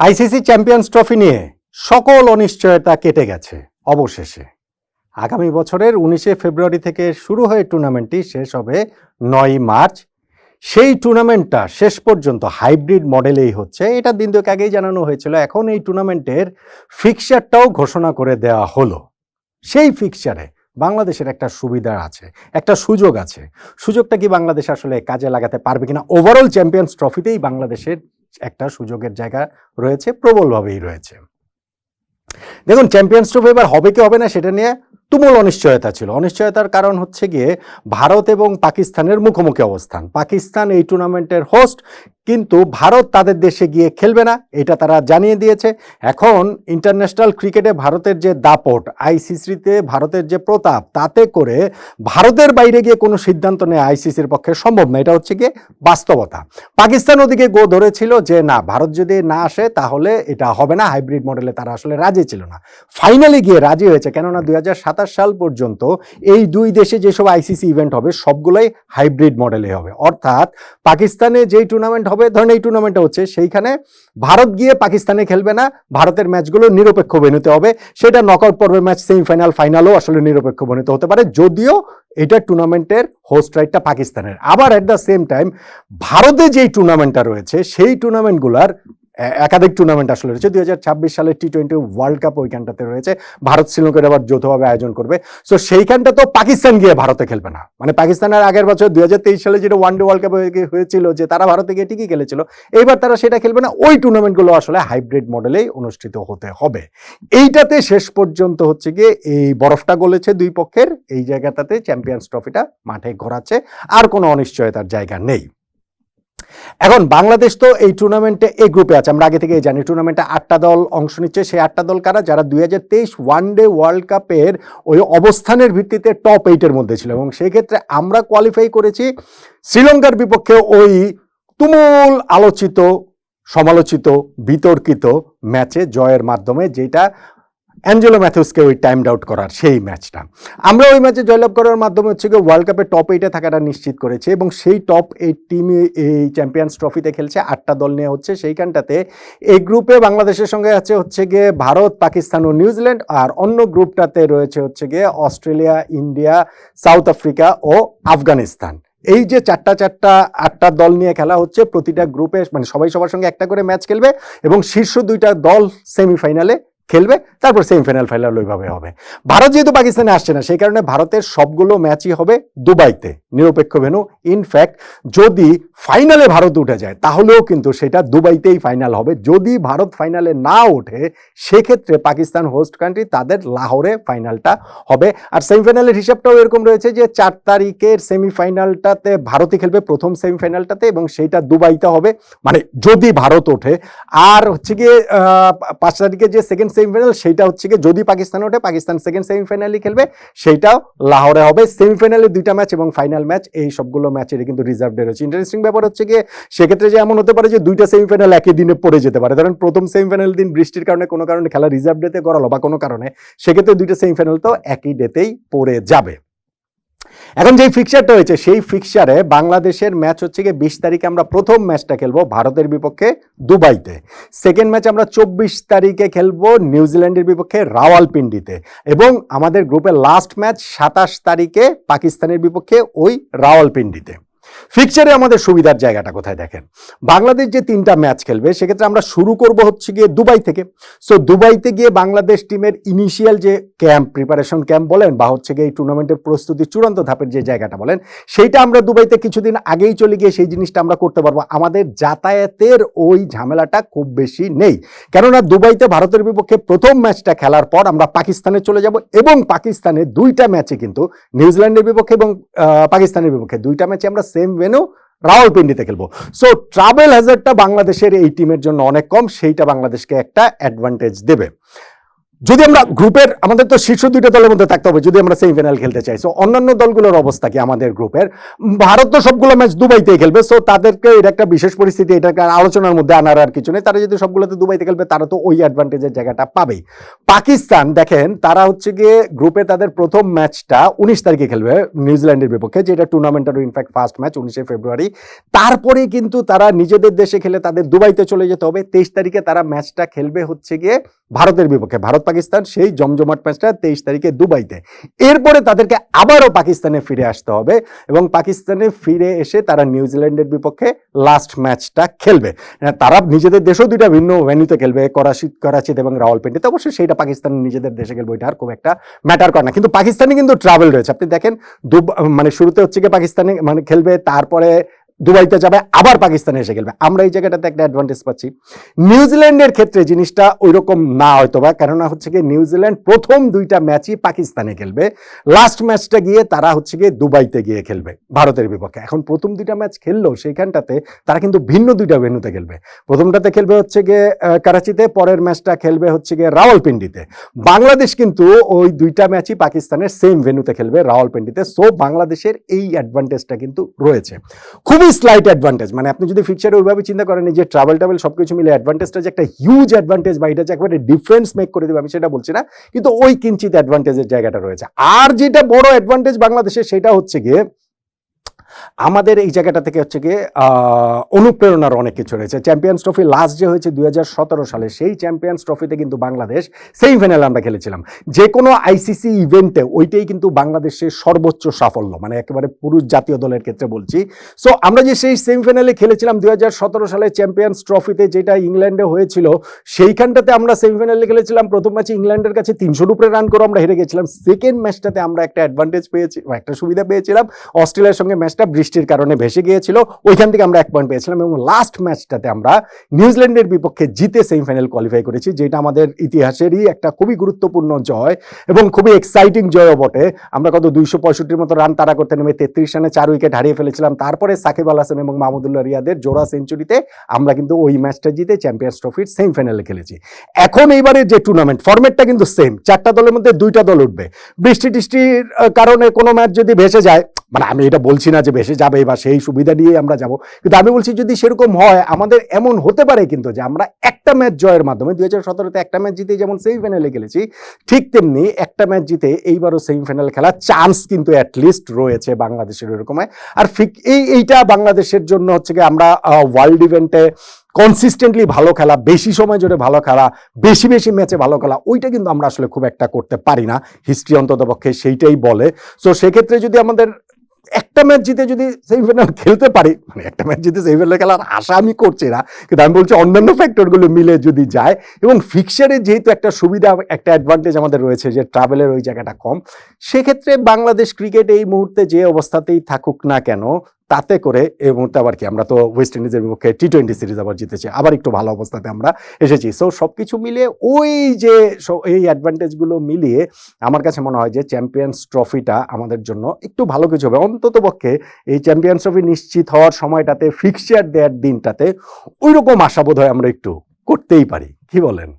ICC champions trophy নিয়ে সকল অনিশ্চয়তা কেটে গেছে, অবশেষে। আগামী বছরের উনিশে ফেব্রুয়ারি থেকে শুরু হয়ে টুর্নামেন্টটি শেষ হবে নয় মার্চ। সেই টুর্নামেন্টটা শেষ পর্যন্ত হাইব্রিড মডেলেই হচ্ছে। এটা দিন দুয়েক আগেই জানানো হয়েছিল। এখন এই টুর্নামেন্টের ফিক্সারটাও ঘোষণা করে দেওয়া হলো। সেই ফিক্সারে বাংলাদেশের একটা সুবিধা আছে, একটা সুযোগ আছে। সুযোগটা কি বাংলাদেশ আসলে কাজে লাগাতে পারবে কিনা? ওভারঅল চ্যাম্পিয়ন্স ট্রফিতেই বাংলাদেশের একটা সুযোগের জায়গা রয়েছে, প্রবলভাবেই রয়েছে। দেখুন চ্যাম্পিয়ন্স ট্রফি এবার হবে কি হবে না, সেটা নিয়ে তুমুল অনিশ্চয়তা ছিল। অনিশ্চয়তার কারণ হচ্ছে গিয়ে ভারত এবং পাকিস্তানের মুখোমুখি অবস্থান। পাকিস্তান এই টুর্নামেন্টের হোস্ট কিন্তু ভারত তাদের দেশে গিয়ে খেলবে না, এটা তারা জানিয়ে দিয়েছে। এখন ইন্টারন্যাশনাল ক্রিকেটে ভারতের যে দাপট আইসিসিতে ভারতের যে প্রতাপ, তাতে করে ভারতের বাইরে গিয়ে কোনো সিদ্ধান্ত নেওয়া আইসিসির পক্ষে সম্ভব না। এটা হচ্ছে গিয়ে বাস্তবতা। পাকিস্তান ওদিকে গো ধরেছিল যে, না, ভারত যদি না আসে, তাহলে এটা হবে না। হাইব্রিড মডেলে তারা আসলে রাজি ছিল না। ফাইনালি গিয়ে রাজি হয়েছে, কেননা দু হাজার সাত সাল পর্যন্ত এই দুই দেশে যেসব আইসিসি ইভেন্ট হবে, সবগুলোই হাইব্রিড মডেলে হবে। অর্থাৎ পাকিস্তানে যেই টুর্নামেন্ট হবে, ধরেন এই টুর্নামেন্টটা হচ্ছে, সেইখানে ভারত গিয়ে পাকিস্তানে খেলবে না, ভারতের ম্যাচগুলো নিরপেক্ষ ভেন্যুতে হবে। সেটা নকআউট পর্বের ম্যাচ সেমিফাইনাল ফাইনালও আসলে নিরপেক্ষ ভেন্যুতে হতে পারে। যদিও এটা টুর্নামেন্টের হোস্ট রাইটটা পাকিস্তানের। আবার অ্যাট দ্য সেম টাইম ভারতে যেই টুর্নামেন্টটা রয়েছে, সেই টুর্নামেন্টগুলার একাধিক টুর্নামেন্ট আসলে রয়েছে। দুই হাজার ছাব্বিশ সালের টি টোয়েন্টি ওয়ার্ল্ড কাপ ওইখানটাতে রয়েছে। ভারত শ্রীলঙ্কার আবার যৌথভাবে আয়োজন করবে। সো সেইখানটা তো পাকিস্তান গিয়ে ভারতে খেলবে না। মানে পাকিস্তানের আগের বছর দুই হাজার তেইশ সালে যেটা ওয়ান ডে ওয়ার্ল্ড কাপ হয়েছিল, যে তারা ভারতে গিয়ে ঠিকই খেলেছিল, এইবার তারা সেটা খেলবে না। ওই টুর্নামেন্টগুলো আসলে হাইব্রিড মডেলেই অনুষ্ঠিত হতে হবে। এইটাতে শেষ পর্যন্ত হচ্ছে গিয়ে এই বরফটা গলেছে দুই পক্ষের। এই জায়গাটাতে চ্যাম্পিয়ন্স ট্রফিটা মাঠে ঘোরাচ্ছে। আর কোনো অনিশ্চয়তার জায়গা নেই। এখন বাংলাদেশ তো এই টুর্নামেন্টে এই গ্রুপে আছে। আমরা আগে থেকেই জানি টুর্নামেন্টে আটটা দল অংশ নিচ্ছে। সেই আটটা দল কারা? যারা দুই হাজার তেইশ ওয়ান ডে ওয়ার্ল্ড কাপের ওই অবস্থানের ভিত্তিতে টপ এইটের মধ্যে ছিল। এবং সেই ক্ষেত্রে আমরা কোয়ালিফাই করেছি শ্রীলঙ্কার বিপক্ষে ওই তুমুল আলোচিত, সমালোচিত, বিতর্কিত ম্যাচে জয়ের মাধ্যমে, যেটা অ্যাঞ্জেলো ম্যাথুসকে ওই টাইম আউট করার সেই ম্যাচটা আমরা ওই ম্যাচে জয়লাভ করার মাধ্যমে হচ্ছে গিয়ে ওয়ার্ল্ড কাপে টপ এইটে থাকাটা নিশ্চিত করেছে এবং সেই টপ এইট টিমে এই চ্যাম্পিয়ন্স ট্রফিতে খেলছে আটটা দল নিয়ে হচ্ছে সেইখানটাতে। এই গ্রুপে বাংলাদেশের সঙ্গে আছে হচ্ছে গিয়ে ভারত, পাকিস্তান ও নিউজিল্যান্ড আর অন্য গ্রুপটাতে রয়েছে হচ্ছে গিয়ে অস্ট্রেলিয়া ইন্ডিয়া সাউথ আফ্রিকা ও আফগানিস্তান এই যে চারটা চারটা আটটা দল নিয়ে খেলা হচ্ছে প্রতিটা গ্রুপে মানে সবাই সবার সঙ্গে একটা করে ম্যাচ খেলবে এবং শীর্ষ দুইটা দল সেমিফাইনালে খেলবে, তারপর সেমিফাইনাল ফাইনাল ওইভাবে হবে। ভারত যেহেতু পাকিস্তানে আসছে না, সেই কারণে ভারতের সবগুলো ম্যাচই হবে দুবাইতে। নিরপেক্ষ ভেনু ইনফ্যাক্ট যদি ফাইনালে ভারত উঠে যায়, তাহলেও কিন্তু সেটা দুবাইতেই ফাইনাল হবে। যদি ভারত ফাইনালে না ওঠে, সেক্ষেত্রে পাকিস্তান হোস্ট কান্ট্রি তাদের লাহোরে ফাইনালটা হবে। আর সেমিফাইনালের হিসাবটাও এরকম রয়েছে যে চার তারিখের সেমিফাইনালটাতে ভারতই খেলবে, প্রথম সেমিফাইনালটাতে এবং সেইটা দুবাইতে হবে। মানে যদি ভারত ওঠে, আর হচ্ছে গিয়ে পাঁচ তারিখে যে সেকেন্ড সেমিফাইনাল সেইটা হচ্ছে গিয়ে যদি পাকিস্তান ওঠে, পাকিস্তান সেকেন্ড সেমিফাইনালই খেলবে সেইটাও লাহোরে হবে। সেমিফাইনালে দুইটা ম্যাচ এবং ফাইনাল ম্যাচ, এই সবগুলো ম্যাচের কিন্তু রিজার্ভ ডে রয়েছে। ইন্টারেস্টিং ব্যাপার হচ্ছে গিয়ে, সেক্ষেত্রে যে এমন হতে পারে যে দুইটা সেমিফাইনাল একই দিনে পড়ে যেতে পারে। ধরেন প্রথম সেমিফাইনাল দিন বৃষ্টির কারণে কোনো কারণে খেলা রিজার্ভ ডেতে করালো বা কোনো কারণে, সেক্ষেত্রে দুইটা সেমিফাইনাল তো একই ডেতেই পড়ে যাবে। এখন যেই ফিক্সারটা হয়েছে, সেই ফিক্সারে বাংলাদেশের ম্যাচ হচ্ছে গিয়ে বিশ তারিখে আমরা প্রথম ম্যাচটা খেলব ভারতের বিপক্ষে দুবাইতে। সেকেন্ড ম্যাচ আমরা চব্বিশ তারিখে খেলব নিউজিল্যান্ডের বিপক্ষে রাওয়ালপিন্ডিতে। এবং আমাদের গ্রুপের লাস্ট ম্যাচ সাতাশ তারিখে পাকিস্তানের বিপক্ষে ওই রাওয়ালপিন্ডিতে। ফিক্সারে আমাদের সুবিধার জায়গাটা কোথায় দেখেন? বাংলাদেশ যে তিনটা ম্যাচ খেলবে, সেক্ষেত্রে আমরা শুরু করব হচ্ছে গিয়ে দুবাই থেকে। সো দুবাইতে গিয়ে বাংলাদেশ টিমের ইনিশিয়াল যে ক্যাম্প প্রিপারেশন ক্যাম্প বলেন, বা হচ্ছে গিয়ে এই টুর্নামেন্টের প্রস্তুতি চূড়ান্ত ধাপের যে জায়গাটা বলেন, সেইটা আমরা দুবাইতে কিছুদিন আগেই চলে গিয়ে সেই জিনিসটা আমরা করতে পারব। আমাদের যাতায়াতের ওই ঝামেলাটা খুব বেশি নেই। কেননা দুবাইতে ভারতের বিপক্ষে প্রথম ম্যাচটা খেলার পর আমরা পাকিস্তানে চলে যাব এবং পাকিস্তানে দুইটা ম্যাচে কিন্তু নিউজিল্যান্ডের বিপক্ষে এবং পাকিস্তানের বিপক্ষে দুইটা ম্যাচে আমরা সেম ভেনু রাওয়ালপিন্ডিতে খেলব। সো ট্রাভেল হ্যাজার্ডটা বাংলাদেশের এই টিমের জন্য অনেক কম, সেইটা বাংলাদেশকে একটা অ্যাডভান্টেজ দেবে। যদি আমরা গ্রুপের, আমাদের তো শীর্ষ দুইটা দলের মধ্যে থাকতে হবে, যদি আমরা সেমিফাইনাল খেলতে চাই। সো অন্যান্য দলগুলোর অবস্থা কি আমাদের গ্রুপের? ভারত তো সবগুলো ম্যাচ দুবাইতেই খেলবে সো তাদেরকে এটা একটা বিশেষ পরিস্থিতি এটাকে আলোচনার মধ্যে আনার আর কিছু নেই। তারা যদি সবগুলোতে দুবাইতে খেলবে, তারা তো ওই অ্যাডভান্টেজের জায়গাটা পাবেই। পাকিস্তান, দেখেন, তারা হচ্ছে গিয়ে গ্রুপে তাদের প্রথম ম্যাচটা উনিশ তারিখে খেলবে, নিউজিল্যান্ডের বিপক্ষে, যেটা টুর্নামেন্টের ইনফ্যাক্ট ফার্স্ট ম্যাচ উনিশে ফেব্রুয়ারি। তারপরে কিন্তু তারা নিজেদের দেশে খেলে তাদের দুবাইতে চলে যেতে হবে। তেইশ তারিখে তারা ম্যাচটা খেলবে হচ্ছে গিয়ে ভারতের বিপক্ষে। ভারত পাকিস্তান, সেই জমজমাট ম্যাচটা তেইশ তারিখে দুবাইতে। এরপরে তাদেরকে আবারও পাকিস্তানে ফিরে আসতে হবে এবং পাকিস্তানে ফিরে এসে তারা নিউজিল্যান্ডের বিপক্ষে লাস্ট ম্যাচটা খেলবে। তারা নিজেদের দেশেও দুইটা ভিন্ন ভেন্যুতে খেলবে, করাচি করাচিতে এবং রাওয়ালপিন্ডিতে। অবশ্যই সেইটা পাকিস্তান নিজেদের দেশে খেলবে, ওইটা আর খুব একটা ম্যাটার করে না। কিন্তু পাকিস্তানে কিন্তু ট্রাভেল রয়েছে। আপনি দেখেন মানে শুরুতে হচ্ছে গিয়ে পাকিস্তানে মানে খেলবে, তারপরে দুবাইতে যাবে, আবার পাকিস্তানে এসে খেলবে। আমরা এই জায়গাটাতে একটা অ্যাডভান্টেজ পাচ্ছি। নিউজিল্যান্ডের ক্ষেত্রে জিনিসটা ওইরকম না হয়তো বা, কেননা হচ্ছে গিয়ে নিউজিল্যান্ড প্রথম দুইটা ম্যাচই পাকিস্তানে খেলবে। লাস্ট ম্যাচটা গিয়ে তারা হচ্ছে গিয়ে দুবাইতে গিয়ে খেলবে, ভারতের বিপক্ষে। এখন প্রথম দুইটা ম্যাচ খেললেও সেইখানটাতে তারা কিন্তু ভিন্ন দুইটা ভেন্যুতে খেলবে। প্রথমটাতে খেলবে হচ্ছে গিয়ে করাচিতে পরের ম্যাচটা খেলবে হচ্ছে গিয়ে রাওয়ালপিন্ডিতে বাংলাদেশ কিন্তু ওই দুইটা ম্যাচই পাকিস্তানের সেম ভেন্যুতে খেলবে রাওয়ালপিন্ডিতে সো বাংলাদেশের এই অ্যাডভান্টেজটা কিন্তু রয়েছে। খুবই স্লাইট অ্যাডভান্টেজ মানে আপনি যদি ফিক্সারে ওইভাবে চিন্তা করেন যে ট্রাভেল ট্রাভেল সব কিছু মিলে অ্যাডভান্টেজটা যে একটা হিউজ অ্যাডভান্টেজ বা এটা যে একবারে ডিফারেন্স মেক করে দেবে, আমি সেটা বলছি না, কিন্তু ওই কিঞ্চিত অ্যাডভান্টেজের জায়গাটা রয়েছে। আর যেটা বড় অ্যাডভান্টেজ বাংলাদেশের, সেটা হচ্ছে গিয়ে আমাদের এই জায়গাটা থেকে হচ্ছে গিয়ে অনুপ্রেরণার অনেক কিছু রয়েছে। চ্যাম্পিয়ন্স ট্রফি লাস্ট যে হয়েছে দুই হাজার সতেরো সালে, সেই চ্যাম্পিয়ন্স ট্রফিতে কিন্তু বাংলাদেশ সেমিফাইনাল আমরা খেলেছিলাম। যে কোনো আইসিসি ইভেন্টে ওইটাই কিন্তু বাংলাদেশের সর্বোচ্চ সাফল্য মানে একেবারে পুরুষ জাতীয় দলের ক্ষেত্রে বলছি। সো আমরা যে সেই সেমিফাইনালে খেলেছিলাম দুই হাজার সতেরো সালে চ্যাম্পিয়ন্স ট্রফিতে যেটা ইংল্যান্ডে হয়েছিল, সেইখানটাতে আমরা সেমিফাইনালে খেলেছিলাম। প্রথম ম্যাচে ইংল্যান্ডের কাছে তিনশোর উপরে রান করে আমরা হেরে গেছিলাম। সেকেন্ড ম্যাচটাতে আমরা একটা অ্যাডভান্টেজ পেয়েছি, একটা সুবিধা পেয়েছিলাম। অস্ট্রেলিয়ার সঙ্গে ম্যাচটা বৃষ্টির কারণে ভেসে গিয়েছিল, ওইখান থেকে আমরা এক পয়েন্ট পেয়েছিলাম এবং লাস্ট ম্যাচটাতে আমরা নিউজিল্যান্ডের বিপক্ষে জিতে সেমিফাইনাল কোয়ালিফাই করেছি, যেটা আমাদের ইতিহাসেরই একটা খুবই গুরুত্বপূর্ণ জয় এবং খুবই এক্সাইটিং জয়ও বটে। আমরা কত দুইশো পঁয়ষট্টির মতো রান তারা করতে নেমে তেত্রিশ রানে চার উইকেট হারিয়ে ফেলেছিলাম, তারপরে সাকিব আল হাসান এবং মাহমুদুল্লাহ রিয়াদের জোড়া সেঞ্চুরিতে আমরা কিন্তু ওই ম্যাচটা জিতে চ্যাম্পিয়ন্স ট্রফির সেমিফাইনালে খেলেছি। এখন এইবারে যে টুর্নামেন্ট ফরম্যাটটা কিন্তু সেম চারটা দলের মধ্যে দুইটা দল উঠবে। বৃষ্টি টিষ্টির কারণে কোনো ম্যাচ যদি ভেসে যায় মানে আমি এটা বলছি না যে যাবে বা সেই সুবিধা নিয়ে আমরা যাব। কিন্তু আমি বলছি যদি সেরকম হয়, আমাদের এমন হতে পারে কিন্তু যে আমরা একটা ম্যাচ জয়ের মাধ্যমে, দুই হাজার সতেরোতে একটা ম্যাচ জিতে যেমন সেমিফাইনালে খেলেছি ঠিক তেমনি একটা ম্যাচ জিতে এইবারও সেমিফাইনাল খেলার চান্স কিন্তু অ্যাটলিস্ট রয়েছে বাংলাদেশের এরকম আর ফিক এই, এইটা বাংলাদেশের জন্য হচ্ছে কি আমরা ওয়ার্ল্ড ইভেন্টে কনসিস্টেন্টলি ভালো খেলা, বেশি সময় জুড়ে ভালো খেলা, বেশি বেশি ম্যাচে ভালো খেলা, ওইটা কিন্তু আমরা আসলে খুব একটা করতে পারি না। হিস্ট্রি অন্তত পক্ষে সেইটাই বলে। সো সেক্ষেত্রে যদি আমাদের একটা ম্যাচ জিতে যদি সেমিফাইনাল খেলতে পারি মানে একটা ম্যাচ জিতে সেমিফাইনাল খেলার আশা আমি করছি না, কিন্তু আমি বলছি অন্যান্য ফ্যাক্টরগুলো মিলে যদি যায় এবং ফিক্সারে যেহেতু একটা সুবিধা, একটা অ্যাডভান্টেজ আমাদের রয়েছে যে ট্রাভেলের ওই জায়গাটা কম, সেক্ষেত্রে বাংলাদেশ ক্রিকেট এই মুহূর্তে যে অবস্থাতেই থাকুক না কেন তাতে করে এই মুহূর্তে আবার কি, আমরা তো ওয়েস্ট ইন্ডিজের বিপক্ষে টি টোয়েন্টি সিরিজ আবার জিতেছি, আবার একটু ভালো অবস্থাতে আমরা এসেছি। সো সব কিছু মিলিয়ে ওই যে এই অ্যাডভান্টেজগুলো মিলিয়ে আমার কাছে মনে হয় যে চ্যাম্পিয়ন্স ট্রফিটা আমাদের জন্য একটু ভালো কিছু হবে। অন্তত পক্ষে এই চ্যাম্পিয়ন্স ট্রফি নিশ্চিত হওয়ার সময়টাতে ফিক্সচার দেওয়ার দিনটাতে ওই রকম আশাবোধ হয় আমরা একটু করতেই পারি। কি বলেন?